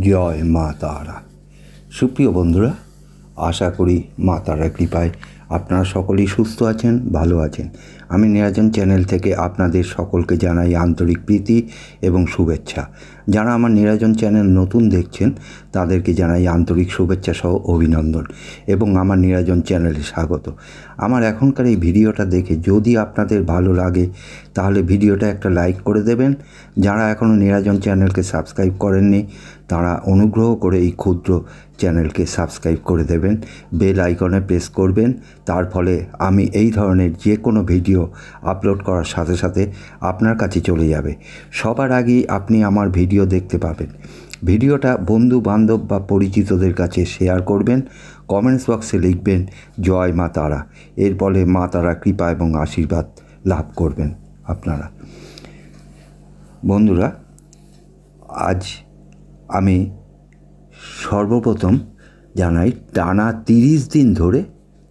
জয় মা তারা। সুপ্রিয় বন্ধুরা, আশা করি মা তারা কৃপায় আপনারা সকলেই সুস্থ আছেন, ভালো আছেন। আমি নিরাজন চ্যানেল থেকে আপনাদের সকলকে জানাই আন্তরিক প্রীতি এবং শুভেচ্ছা। যারা আমার নিরাজন চ্যানেল নতুন দেখছেন, তাদেরকে জানাই আন্তরিক শুভেচ্ছা সহ অভিনন্দন এবং আমার নিরাজন চ্যানেলে স্বাগত। আমার এখনকার এই ভিডিওটা দেখে যদি আপনাদের ভালো লাগে, তাহলে ভিডিওটা একটা লাইক করে দেবেন। যারা এখনও নিরাজন চ্যানেলকে সাবস্ক্রাইব করেননি, তারা অনুগ্রহ করে এই ক্ষুদ্র চ্যানেলকে সাবস্ক্রাইব করে দেবেন, বেল আইকনে প্রেস করবেন। তার ফলে আমি এই ধরনের যে কোনো ভিডিও আপলোড করার সাথে সাথে আপনার কাছে চলে যাবে। সবার আগেই আপনি আমার ভিডিও দেখতে পাবেন। ভিডিওটা বন্ধু বান্ধব বা পরিচিতদের কাছে শেয়ার করবেন কমেন্টস বক্সে লিখবেন, জয় মা তারা। এর ফলে মা তারা কৃপা এবং আশীর্বাদ লাভ করবেন আপনারা। বন্ধুরা, আজ আমি সর্বপ্রথম জানাই, টানা তিরিশ দিন ধরে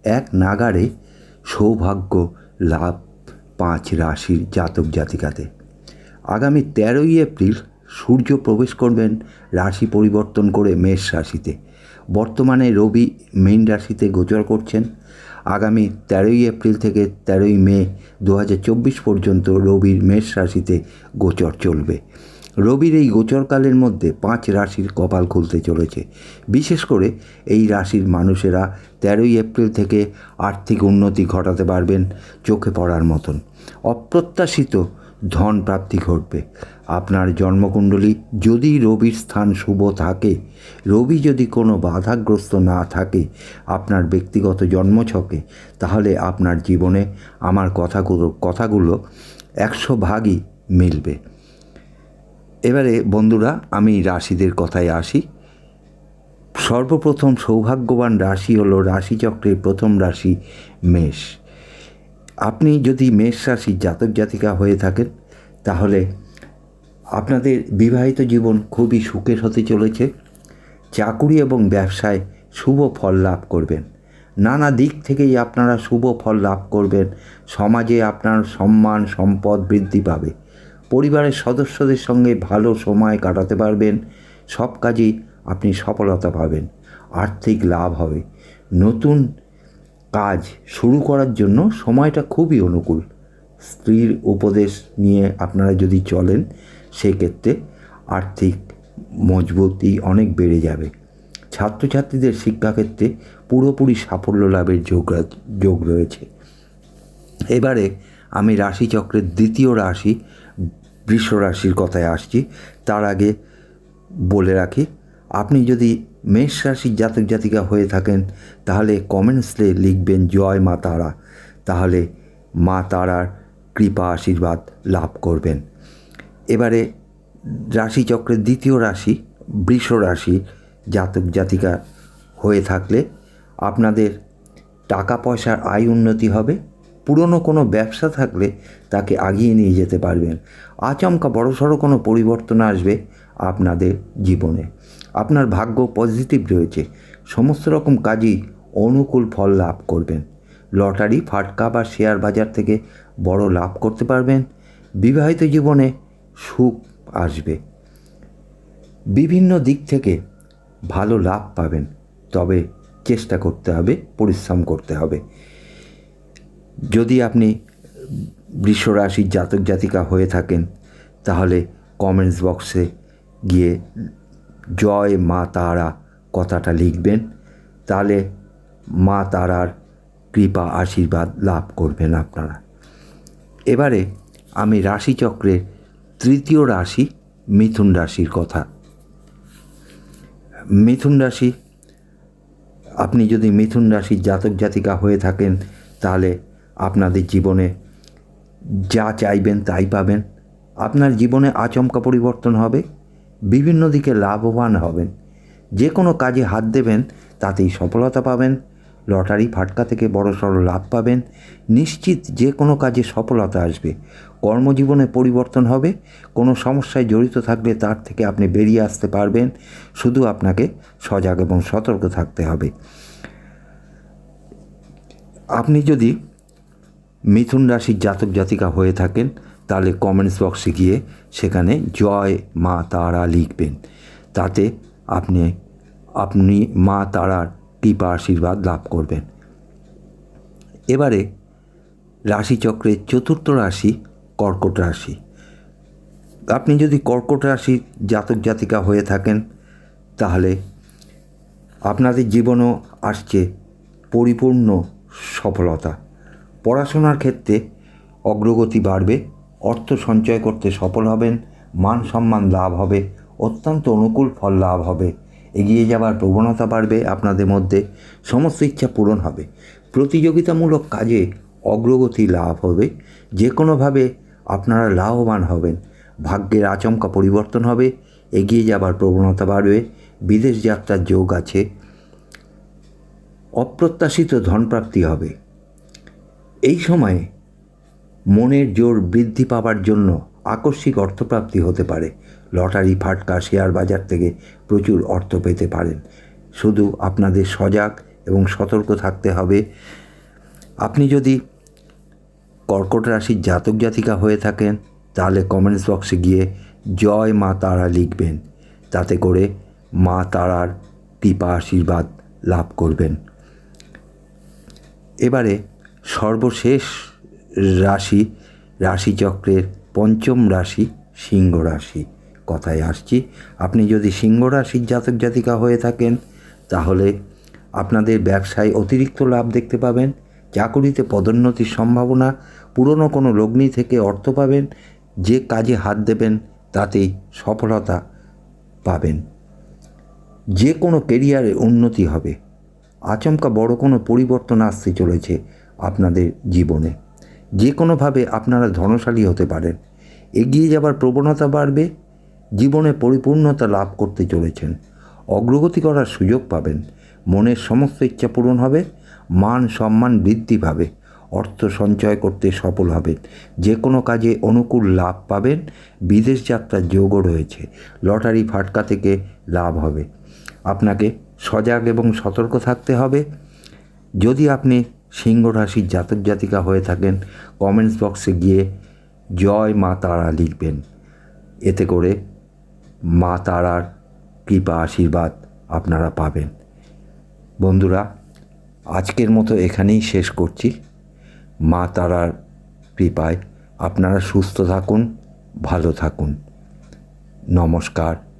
এক নাগারে সৌভাগ্য লাভ পাঁচ রাশির জাতক জাতিকাতে। আগামী তেরোই এপ্রিল সূর্য প্রবেশ করবেন রাশি পরিবর্তন করে মেষ রাশিতে। বর্তমানে রবি মেন রাশিতে গোচর করছেন। আগামী তেরোই এপ্রিল থেকে তেরোই মে দু হাজার চব্বিশ পর্যন্ত রবির মেষ রাশিতে গোচর চলবে। রবির এই গোচরকালের মধ্যে পাঁচ রাশির কপাল খুলতে চলেছে। বিশেষ করে এই রাশির মানুষেরা তেরোই এপ্রিল থেকে আর্থিক উন্নতি ঘটাতে পারবেন চোখে পড়ার মতন। অপ্রত্যাশিত ধন প্রাপ্তি ঘটবে। আপনার জন্মকুণ্ডলী যদি রবির স্থান শুভ থাকে, রবি যদি কোনো বাধাগ্রস্ত না থাকে আপনার ব্যক্তিগত জন্মছকে, তাহলে আপনার জীবনে আমার কথাগুলো কথাগুলো একশো ভাগই মিলবে। এবারে বন্ধুরা, আমি রাশিদের কথায় আসি। সর্বপ্রথম সৌভাগ্যবান রাশি হলো রাশিচক্রের প্রথম রাশি মেষ। আপনি যদি মেষ রাশির জাতক জাতিকা হয়ে থাকেন, তাহলে আপনাদের বিবাহিত জীবন খুবই সুখের হতে চলেছে। চাকুরি এবং ব্যবসায় শুভ ফল লাভ করবেন। নানা দিক থেকেই আপনারা শুভ ফল লাভ করবেন। সমাজে আপনার সম্মান, সম্পদ বৃদ্ধি পাবে। পরিবারের সদস্যদের সঙ্গে ভালো সময় কাটাতে পারবেন। সব কাজেই আপনি সফলতা পাবেন। আর্থিক লাভ হবে। নতুন কাজ শুরু করার জন্য সময়টা খুবই অনুকূল। স্ত্রীর উপদেশ নিয়ে আপনারা যদি চলেন, সেক্ষেত্রে আর্থিক মজবুতি অনেক বেড়ে যাবে। ছাত্রছাত্রীদের শিক্ষাক্ষেত্রে পুরোপুরি সাফল্য লাভের যোগ যোগ রয়েছে। এবারে আমি রাশিচক্রের দ্বিতীয় রাশি বৃষ রাশির কথায় আসছি, তার আগে বলে রাখি, আপনি যদি মেষ রাশির জাতক জাতিকা হয়ে থাকেন, তাহলে কমেন্টসে লিখবেন, জয় মা তারা। তাহলে মা তারার কৃপা আশীর্বাদ লাভ করবেন। এবারে রাশিচক্রের দ্বিতীয় রাশি, বৃষ রাশি জাতক জাতিকা হয়ে থাকলে আপনাদের টাকা পয়সার আয় উন্নতি হবে। পুরনো কোনো ব্যবসা থাকলে তাকে আগিয়ে নিয়ে যেতে পারবেন। আচমকা বড়সড় কোনো পরিবর্তন আসবে আপনাদের জীবনে। আপনার ভাগ্য পজিটিভ রয়েছে। সমস্ত রকম কাজই অনুকূল ফল লাভ করবেন। লটারি ফাটকা বা শেয়ার বাজার থেকে বড় লাভ করতে পারবেন। বিবাহিত জীবনে সুখ আসবে। বিভিন্ন দিক থেকে ভালো লাভ পাবেন। তবে চেষ্টা করতে হবে, পরিশ্রম করতে হবে। যদি আপনি বৃষরাশির জাতক জাতিকা হয়ে থাকেন, তাহলে কমেন্টস বক্সে গিয়ে জয় মা তারা কথাটা লিখবেন। তাহলে মা তারার কৃপা আশীর্বাদ লাভ করবেন আপনারা। এবারে আমি রাশিচক্রের তৃতীয় রাশি মিথুন রাশির কথা। মিথুন রাশি, আপনি যদি মিথুন রাশির জাতক জাতিকা হয়ে থাকেন, তাহলে আপনাদের জীবনে যা চাইবেন তাই পাবেন। আপনার জীবনে আচমকা পরিবর্তন হবে, বিভিন্ন দিকে লাভবান হবেন। যে কোনো কাজে হাত দেবেন, তাতেই সফলতা পাবেন। লটারি ফাটকা থেকে বড় সড়ো লাভ পাবেন। নিশ্চিত যে কোনো কাজে সফলতা আসবে। কর্মজীবনে পরিবর্তন হবে, কোনো সমস্যায় জড়িত থাকলে তার থেকে আপনি বেরিয়ে আসতে পারবেন। শুধু আপনাকে সজাগ এবং সতর্ক থাকতে হবে। আপনি যদি মিথুন রাশির জাতক জাতিকা হয়ে থাকেন, তাহলে কমেন্টস বক্সে গিয়ে সেখানে জয় মা তারা লিখবেন। তাতে আপনি আপনি মা তারার কৃপা আশীর্বাদ লাভ করবেন। এবারে রাশিচক্রের চতুর্থ রাশি কর্কট রাশি। আপনি যদি কর্কট রাশির জাতক জাতিকা হয়ে থাকেন, তাহলে আপনাদের জীবনও আসছে পরিপূর্ণ সফলতা। পড়াশোনার ক্ষেত্রে অগ্রগতি বাড়বে, অর্থ সঞ্চয় করতে সফল হবেন, মান সম্মান লাভ হবে, অত্যন্ত অনুকূল ফল লাভ হবে। এগিয়ে যাবার প্রবণতা বাড়বে আপনাদের মধ্যে, সমস্ত ইচ্ছা পূরণ হবে। প্রতিযোগিতামূলক কাজে অগ্রগতি লাভ হবে যে কোনোভাবে আপনারা লাভবান হবেন। ভাগ্যের আচমকা পরিবর্তন হবে, এগিয়ে যাবার প্রবণতা বাড়বে, বিদেশ যাত্রার যোগ আছে, অপ্রত্যাশিত ধনপ্রাপ্তি হবে। এই সময়ে মনের জোর বৃদ্ধি পাওয়ার জন্য আকস্মিক অর্থপ্রাপ্তি হতে পারে। লটারি, ফাটকা, শেয়ার বাজার থেকে প্রচুর অর্থ পেতে পারেন। শুধু আপনাদের সজাগ এবং সতর্ক থাকতে হবে। আপনি যদি কর্কট রাশির জাতক জাতিকা হয়ে থাকেন, তাহলে কমেন্টস বক্সে গিয়ে জয় মা তারা লিখবেন। তাতে করে মা তারার কৃপা আশীর্বাদ লাভ করবেন। এবারে সর্বশেষ রাশি রাশিচক্রের পঞ্চম রাশি সিংহ রাশি। কথায় আসছি, আপনি যদি সিংহ রাশির জাতক জাতিকা হয়ে থাকেন, তাহলে আপনাদের ব্যবসায় অতিরিক্ত লাভ দেখতে পাবেন, চাকুরিতে পদোন্নতির সম্ভাবনা, পুরনো কোনো লগ্নি থেকে অর্থ পাবেন, যে কাজে হাত দেবেন তাতেই সফলতা পাবেন। যে কোনো কেরিয়ারে উন্নতি হবে। আচমকা বড় কোনো পরিবর্তন আসতে চলেছে। আপনাদের জীবনে। যে কোনোভাবে আপনারা ধনশালী হতে পারেন। এগিয়ে যাবার প্রবণতা বাড়বে, জীবনে পরিপূর্ণতা লাভ করতে চলেছেন। অগ্রগতি করার সুযোগ পাবেন। মনের সমস্ত ইচ্ছা পূরণ হবে, মান সম্মান বৃদ্ধি পাবে, অর্থ সঞ্চয় করতে সফল হবেন। যে কোনো কাজে অনুকূল লাভ পাবেন, বিদেশ যাত্রার যোগও রয়েছে। লটারি ফাটকা থেকে লাভ হবে। আপনাকে সজাগ এবং সতর্ক থাকতে হবে। যদি আপনি সিংহ রাশির জাতক জাতিকা হয়ে থাকেন কমেন্টস বক্সে গিয়ে জয় মা তারা লিখবেন। এতে করে মা তারার কৃপা আশীর্বাদ আপনারা পাবেন। বন্ধুরা, আজকের মতো এখানেই শেষ করছি। মা তারার কৃপায় আপনারা সুস্থ থাকুন, ভালো থাকুন। নমস্কার।